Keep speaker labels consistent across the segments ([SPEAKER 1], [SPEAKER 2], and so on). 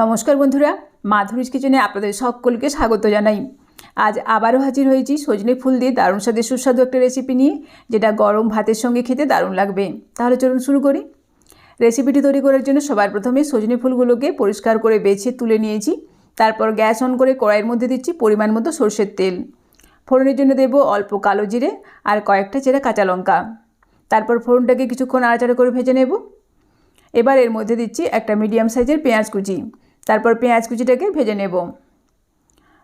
[SPEAKER 1] নমস্কার বন্ধুরা, মাধুরীজ কিচেনে আপনাদের সকলকে স্বাগত জানাই। আজ আবারও হাজির হয়েছি সজনে ফুল দিয়ে দারুণ স্বাদের সুস্বাদু একটা রেসিপি নিয়ে, যেটা গরম ভাতের সঙ্গে খেতে দারুণ লাগবে। তাহলে চলুন শুরু করি। রেসিপিটি তৈরি করার জন্য সবার প্রথমে সজনে ফুলগুলোকে পরিষ্কার করে বেছে তুলে নিয়েছি। তারপর গ্যাস অন করে কড়াইয়ের মধ্যে দিচ্ছি পরিমাণ মতো সর্ষের তেল। ফোড়নের জন্য দেব অল্প কালো জিরে আর কয়েকটা চেরা কাঁচা লঙ্কা। তারপর ফোড়নটাকে কিছুক্ষণ আড়াচাড়া করে ভেজে নেব। এবার এর মধ্যে দিচ্ছি একটা মিডিয়াম সাইজের পেঁয়াজ কুচি। তারপর পেঁয়াজ কুচিটাকে ভেজে নেব।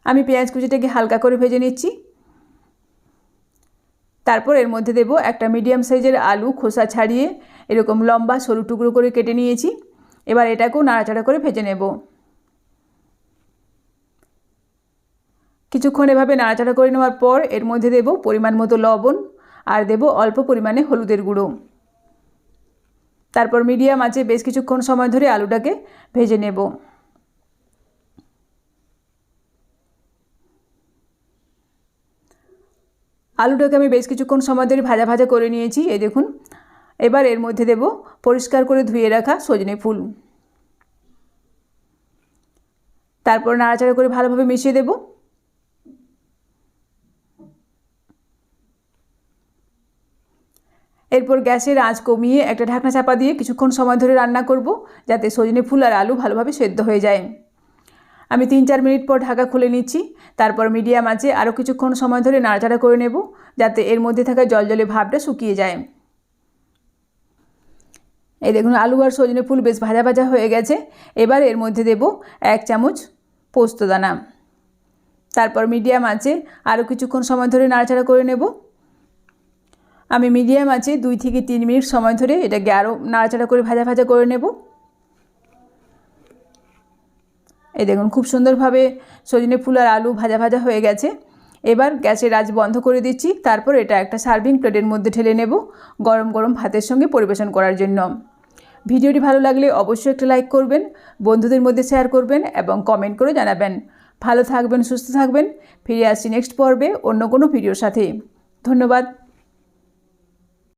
[SPEAKER 1] আমি পেঁয়াজ কুচিটাকে হালকা করে ভেজে নিচ্ছি। তারপর এর মধ্যে দেব একটা মিডিয়াম সাইজের আলু খোসা ছাড়িয়ে এরকম লম্বা সরু টুকরো করে কেটে নিয়েছি। এবার এটাকেও নাড়াচাড়া করে ভেজে নেব। কিছুক্ষণ এভাবে নাড়াচাড়া করে নেওয়ার পর এর মধ্যে দেব পরিমাণ মতো লবণ আর দেব অল্প পরিমাণে হলুদের গুঁড়ো। তারপর মিডিয়াম আছে বেশ কিছুক্ষণ সময় ধরে আলুটাকে ভেজে নেব। আলুটাকে আমি বেশ কিছুক্ষণ সময় ধরে ভাজা ভাজা করে নিয়েছি, এই দেখুন। এবার এর মধ্যে দেব পরিষ্কার করে ধুয়ে রাখা সজনে ফুল। তারপর নাড়াচাড়া করে ভালোভাবে মিশিয়ে দেব। এরপর গ্যাসের আঁচ কমিয়ে একটা ঢাকনা চাপা দিয়ে কিছুক্ষণ সময় ধরে রান্না করব, যাতে সজনে ফুল আর আলু ভালোভাবে সেদ্ধ হয়ে যায়। আমি তিন চার মিনিট পর ঢাকা খুলে নিচ্ছি। তারপর মিডিয়াম আছে আরও কিছুক্ষণ সময় ধরে নাড়াচাড়া করে নেব, যাতে এর মধ্যে থাকা জলজলে ভাবটা শুকিয়ে যায়। এই দেখুন, আলু আর সজনে ফুল বেশ ভাজা ভাজা হয়ে গেছে। এবার এর মধ্যে দেব এক চামচ পোস্তদানা তারপর মিডিয়াম আছে আরও কিছুক্ষণ সময় ধরে নাড়াচাড়া করে নেব। আমি মিডিয়াম আছে, দুই থেকে তিন মিনিট সময় ধরে এটাকে আরও নাড়াচাড়া করে ভাজা ভাজা করে নেব। এই দেখুন, খুব সুন্দরভাবে সজনে ফুল আর আলু ভাজা ভাজা হয়ে গেছে। এবার গ্যাসের আজ বন্ধ করে দিচ্ছি। তারপর এটা একটা সার্ভিং প্লেটের মধ্যে ঢেলে নেব গরম গরম ভাতের সঙ্গে পরিবেশন করার জন্য। ভিডিওটি ভালো লাগলে অবশ্যই একটা লাইক করবেন, বন্ধুদের মধ্যে শেয়ার করবেন এবং কমেন্ট করে জানাবেন। ভালো থাকবেন, সুস্থ থাকবেন। ফিরে আসছি নেক্সট পর্বে অন্য কোনো ভিডিওর সাথে। ধন্যবাদ।